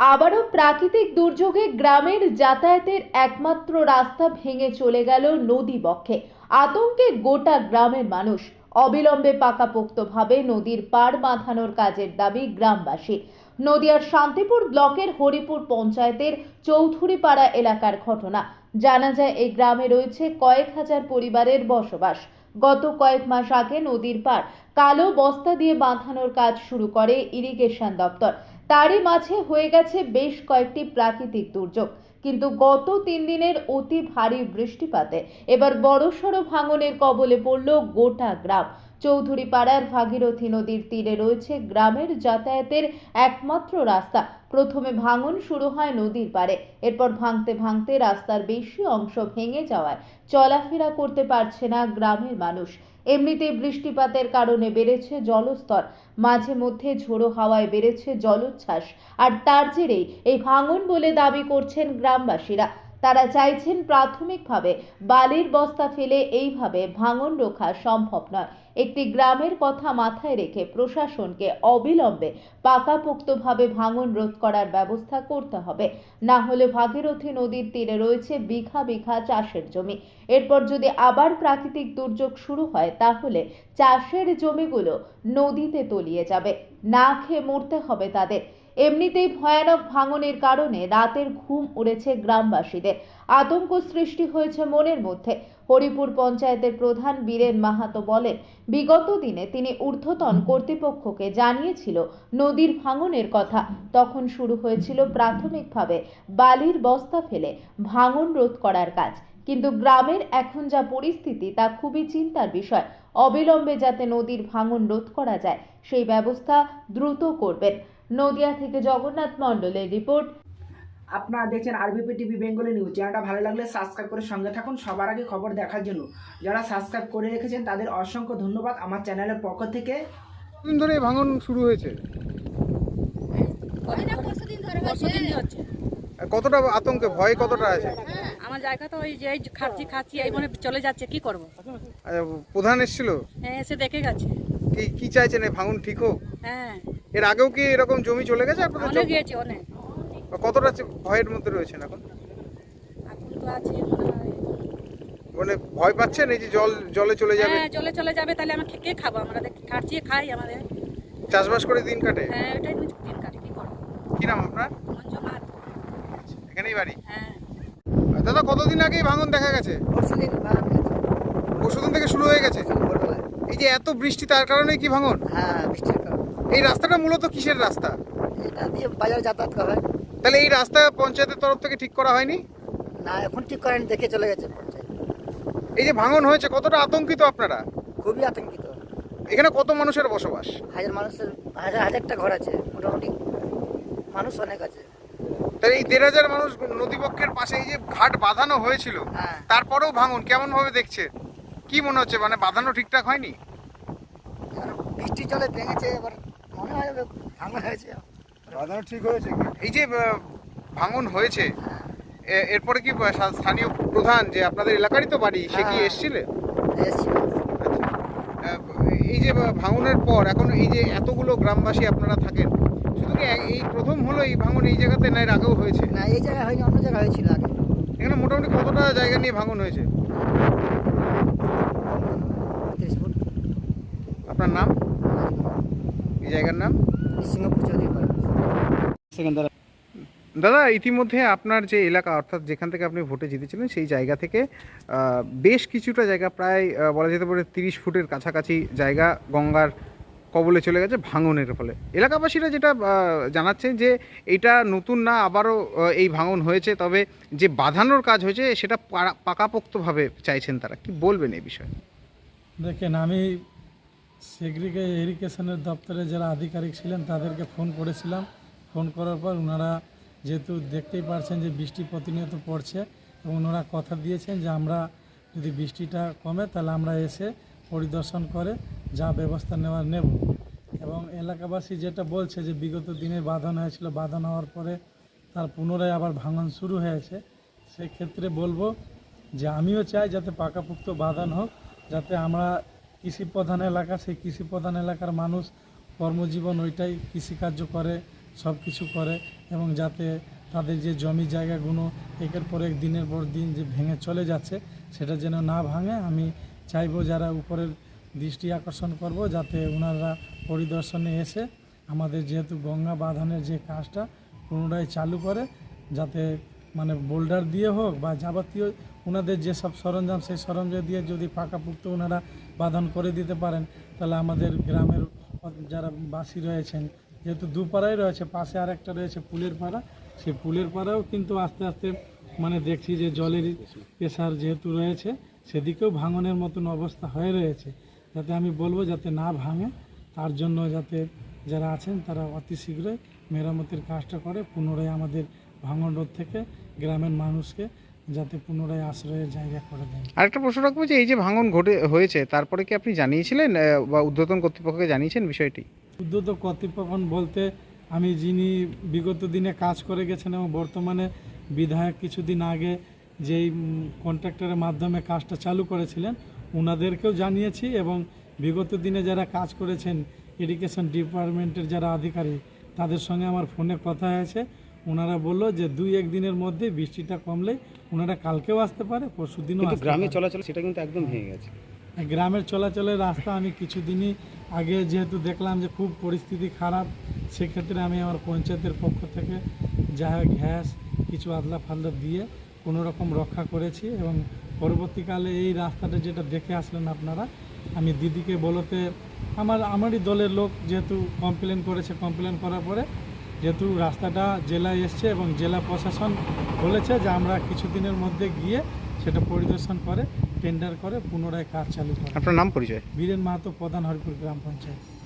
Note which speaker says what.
Speaker 1: আবারও প্রাকৃতিক দুর্যোগে গ্রামের যাতায়াতের একমাত্র রাস্তা ভেঙে চলে গেল নদী বক্ষে। আতঙ্কে গোটা গ্রামের মানুষ অবিলম্বে পাকাপোক্তভাবে নদীর পার বাঁধানোর কাজের দাবি গ্রামবাসী। নদিয়ার শান্তিপুর ব্লকের হরিপুর পঞ্চায়েতের চৌধুরীপাড়া এলাকার ঘটনা। জানা যায়, এই গ্রামে রয়েছে কয়েক হাজার পরিবারের বসবাস। গত কয়েক মাস আগে নদীর পার কালো বস্তা দিয়ে বাঁধানোর কাজ শুরু করে ইরিগেশন দপ্তর। তারই মাঝে হয়ে গেছে বেশ কয়েকটি প্রাকৃতিক দুর্যোগ। কিন্তু গত তিন দিনের অতি ভারী বৃষ্টিপাতে এবার বড়সড় ভাঙনের কবলে পড়ল গোটা গ্রাম। চৌধুরী পাড়ার ভাগীরথী নদীর তীরে রয়েছে গ্রামের যাতায়াতের একমাত্র রাস্তা। প্রথমে ভাঙন শুরু হয় নদীর পাড়ে, এরপর ভাঙতে ভাঙতে রাস্তার বেশি অংশ ভেঙে যাওয়ায় চলাফেরা করতে পারছে না গ্রামের মানুষ। এমনিতেই বৃষ্টিপাতের কারণে বেড়েছে জলস্তর, মাঝে মধ্যে ঝোড়ো হাওয়ায় বেড়েছে জলোচ্ছ্বাস। আর তার জেরেই এই ভাঙন বলে দাবি করছেন গ্রামবাসীরা। তারা চাইছেন প্রাথমিকভাবে বালির বস্তা ফেলে এইভাবে ভাঙন রোখা সম্ভব নয়। একটি গ্রামের কথা মাথায় রেখে প্রশাসনকে অবিলম্বে পাকাপোক্তভাবে ভাঙন রোধ করার ব্যবস্থা করতে হবে। না হলে ভাগীরথী নদীর তীরে রয়েছে বিঘা বিঘা চাষের জমি। এরপর যদি আবার প্রাকৃতিক দুর্যোগ শুরু হয়, তাহলে চাষের জমিগুলো নদীতে তলিয়ে যাবে। না খেয়ে মরতে হবে তাদের। এমনিতেই ভয়ানক ভাঙনের কারণে রাতের ঘুম উড়েছে গ্রামবাসীদের। আতঙ্ক সৃষ্টি হয়েছে মনের মধ্যে। হরিপুর পঞ্চায়েতের প্রধান বীরেন মাহাতো বলেন, বিগত দিনে তিনি ঊর্ধ্বতন কর্তৃপক্ষকে জানিয়েছিল নদীর ভাঙনের কথা। তখন শুরু হয়েছিল প্রাথমিকভাবে বালির বস্তা ফেলে ভাঙন রোধ করার কাজ। কিন্তু গ্রামের এখন যা পরিস্থিতি তা খুবই চিন্তার বিষয়। অবিলম্বে যাতে নদীর ভাঙন রোধ করা যায়, সেই ব্যবস্থা দ্রুত করবেন। নদিয়া থেকে জগন্নাথ মণ্ডলের রিপোর্ট।
Speaker 2: আপনারা দেখছেন আরবিপি টিভি বেঙ্গলি নিউজ চ্যানেলটা ভালো লাগলে সাবস্ক্রাইব করে সঙ্গে থাকুন। সবার আগে খবর দেখার জন্য যারা সাবস্ক্রাইব করে রেখেছেন তাদের অসংখ্য ধন্যবাদ আমার চ্যানেলের পক্ষ থেকে।
Speaker 3: দিন ধরে ভাঙন শুরু হয়েছে। কতটা আতঙ্কে ভয় কতটা আছে?
Speaker 4: আমার জায়গা তো ওই যে খাচ্ছি খাচ্ছি এই মনে চলে যাচ্ছে কি করব?
Speaker 3: আর প্রধান এসেছিল?
Speaker 4: হ্যাঁ এসে দেখে গেছে।
Speaker 3: কি কি চাইছেন? এই ভাঙন ঠিক হোক?
Speaker 4: হ্যাঁ।
Speaker 3: এর আগেও কি এরকম জমি চলে গেছে আপনাদের
Speaker 4: অনেক
Speaker 3: জমি?
Speaker 4: গিয়েছে অনেক।
Speaker 3: কতটা ভয়ের মধ্যে রয়েছেন এখন?
Speaker 4: এখন তো আছে মানে
Speaker 3: ভয় পাচ্ছেন? এই যে জল জলে চলে যাবে?
Speaker 4: হ্যাঁ চলে চলে যাবে তাহলে আমরা কে খাব? আমরা খাচ্ছি খাই আমাদের।
Speaker 3: চাষবাস করে দিন কাটে?
Speaker 4: হ্যাঁ ওটাই দিন কাটে কি করব?
Speaker 3: কি নাম আপনার? এখানেই বাড়ি?
Speaker 4: হ্যাঁ।
Speaker 3: দাদা কতদিন আগে ভাঙন দেখা গেছে?
Speaker 5: পরশুদিন
Speaker 3: পরশুদিন থেকে শুরু হয়ে গেছে? এই যে এত বৃষ্টি তার কারণে কি ভাঙন?
Speaker 5: হ্যাঁ বৃষ্টির কারণে।
Speaker 3: এই রাস্তাটা মূলত কিসের রাস্তা?
Speaker 5: এটা দিয়ে বাজার যাতায়াত করা হয়।
Speaker 3: তাহলে এই রাস্তা পঞ্চায়েতের তরফ থেকে ঠিক করা হয়নি?
Speaker 5: না এখন ঠিক করেন দেখে চলে গেছে পঞ্চায়েত।
Speaker 3: এই যে ভাঙন হয়েছে কতটা আতঙ্কিত আপনারা?
Speaker 5: খুবই আতঙ্কিত।
Speaker 3: এখানে কত মানুষের বসবাস?
Speaker 5: হাজার মানুষের হাজার হাজারটা ঘর আছে মোটামুটি। মানুষ অনেক আছে।
Speaker 3: তাহলে এই দেড় হাজার মানুষ নদীপক্ষের পাশে এই যে ঘাট বাঁধানো হয়েছিল
Speaker 5: হ্যাঁ।
Speaker 3: তারপরেও ভাঙন কেমন ভাবে দেখছে? কি মনে হচ্ছে? মানে বাঁধানো ঠিকঠাক হয়নি?
Speaker 5: বৃষ্টির জলে ভেঙেছে এবার মনে হয় ভাঙন হয়েছে।
Speaker 3: বাঁধানো ঠিক হয়েছে এই যে ভাঙন হয়েছে
Speaker 5: হ্যাঁ।
Speaker 3: এরপরে কি স্থানীয় প্রধান যে আপনাদের এলাকারই তো বাড়ি সে কি
Speaker 5: হ্যাঁ।
Speaker 3: এসছিলে।
Speaker 5: এসছি
Speaker 3: আচ্ছা। এই যে ভাঙনের পর এখন এই যে এতগুলো গ্রামবাসী আপনারা থাকেন শুধু কি এই প্রথম হলো এই ভাঙন এই জায়গাতে না এর আগেও হয়েছে?
Speaker 5: না এই জায়গায় হয়নি অন্য জায়গায় হয়েছিল আগে।
Speaker 3: এখানে মোটামুটি কতটা জায়গা নিয়ে ভাঙন হয়েছে
Speaker 5: তিরিশ ফুট
Speaker 3: আপনার নাম? এই জায়গার নাম? দাদা ইতিমধ্যে আপনার যে এলাকা অর্থাৎ যেখান থেকে আপনি ভোটে জিতেছিলেন সেই জায়গা থেকে বেশ কিছুটা জায়গা প্রায় বলা যেতে পারে তিরিশ ফুটের কাছাকাছি জায়গা গঙ্গার কবলে চলে গেছে ভাঙনের ফলে। এলাকাবাসীরা যেটা আহ, জানাচ্ছেন যে এটা নতুন না আবারও এই ভাঙন হয়েছে তবে যে বাঁধানোর কাজ হয়েছে সেটা পাকাপোক্তভাবে চাইছেন তারা। কি বলবেন এই বিষয়ে?
Speaker 6: দেখেন আমি সেগ্রিগে ইরিগেশনের দপ্তরে যারা আধিকারিক ছিলেন, তাদেরকে ফোন করেছিলাম। ফোন করার পর ওনারা যেহেতু দেখতেই পারছেন যে বৃষ্টি প্রতিনিয়ত পড়ছে এবং ওনারা কথা দিয়েছেন যে আমরা যদি বৃষ্টিটা কমে তাহলে আমরা এসে পরিদর্শন করে যা ব্যবস্থা নেওয়ার নেব। এবং এলাকাবাসী যেটা বলছে যে বিগত দিনে বাঁধন হয়েছিল, বাঁধন হওয়ার পরে তার পুনরায় আবার ভাঙন শুরু হয়েছে। সেক্ষেত্রে বলব যে আমিও চাই যাতে পাকাপোক্ত বাঁধান হোক, যাতে আমরা কৃষি প্রধান এলাকা, সেই কৃষি প্রধান এলাকার মানুষ কর্মজীবন ওইটাই, কৃষিকার্য করে সব কিছু করে এবং যাতে তাদের যে জমি জায়গাগুলো একের পর এক, দিনের পর দিন যে ভেঙে চলে যাচ্ছে, সেটা যেন না ভাঙে, আমি চাইব যারা উপরের দৃষ্টি আকর্ষণ করব, যাতে ওনারা পরিদর্শনে এসে আমাদের যেহেতু গঙ্গা বাঁধানের যে কাজটা পুনরায় চালু করে, যাতে মানে বোল্ডার দিয়ে হোক বা যাবতীয় ওনাদের যেসব সরঞ্জাম, সেই সরঞ্জাম দিয়ে যদি পাকাপুক্ত ওনারা বাঁধন করে দিতে পারেন, তাহলে আমাদের গ্রামের যারা বাসী রয়েছেন, যেহেতু দুপাড়াই রয়েছে, পাশে আরেকটা রয়েছে পুলের পাড়া, সেই পুলের পাড়াও কিন্তু আস্তে আস্তে মানে দেখছি যে জলের প্রেশার যেহেতু রয়েছে, সেদিকেও ভাঙনের মতন অবস্থা হয়ে রয়েছে। যাতে আমি বলব যাতে না ভাঙে, তার জন্য যাতে যারা আছেন তারা অতি শীঘ্রই মেরামতের কাজটা করে, পুনরায় আমাদের ভাঙন রোধ থেকে গ্রামের মানুষকে যাতে পুনরায় আশ্রয়ের জায়গা করে দেন।
Speaker 3: আরেকটা প্রশ্ন রাখব যে এই যে ভাঙন ঘটে হয়েছে তারপরে কি আপনি জানিয়েছিলেন বা ঊর্ধ্বতন কর্তৃপক্ষকে জানিয়েছেন বিষয়টি?
Speaker 6: উদ্যত কর্তৃপক্ষ বলতে আমি যিনি বিগত দিনে কাজ করে গেছেন এবং বর্তমানে বিধায়ক কিছুদিন আগে যেই কন্ট্রাক্টরের মাধ্যমে কাজটা চালু করেছিলেন ওনাদেরকেও জানিয়েছি এবং বিগত দিনে যারা কাজ করেছেন এডুকেশন ডিপার্টমেন্টের যারা আধিকারিক তাদের সঙ্গে আমার ফোনে কথা হয়েছে। ওনারা বলল যে দুই এক দিনের মধ্যে বৃষ্টিটা কমলে ওনারা কালকেও আসতে পারে পরশু দিনও
Speaker 3: গ্রামে চলাচল সেটা কিন্তু একদম ভেঙে গেছে।
Speaker 6: গ্রামের চলাচলের রাস্তা আমি কিছুদিনই আগে যেহেতু দেখলাম যে খুব পরিস্থিতি খারাপ সেক্ষেত্রে আমি আমার পঞ্চায়েতের পক্ষ থেকে যা গ্যাস কিছু আদলা ফাদলা দিয়ে কোনো রকম রক্ষা করেছি এবং পরবর্তীকালে এই রাস্তাটা যেটা দেখে আসলেন আপনারা আমি দিদিকে বলতে আমার আমারই দলের লোক যেহেতু কমপ্লেন করেছে কমপ্লেন করার পরে যেহেতু রাস্তাটা জেলায় এসছে এবং জেলা প্রশাসন বলেছে যে আমরা কিছুদিনের মধ্যে গিয়ে সেটা পরিদর্শন করে টেন্ডার করে পুনরায় কাজ চালু করে
Speaker 3: আপনার নাম পরিচয়?
Speaker 6: বীরেন মাহাতো প্রধান হরিপুর গ্রাম পঞ্চায়েত।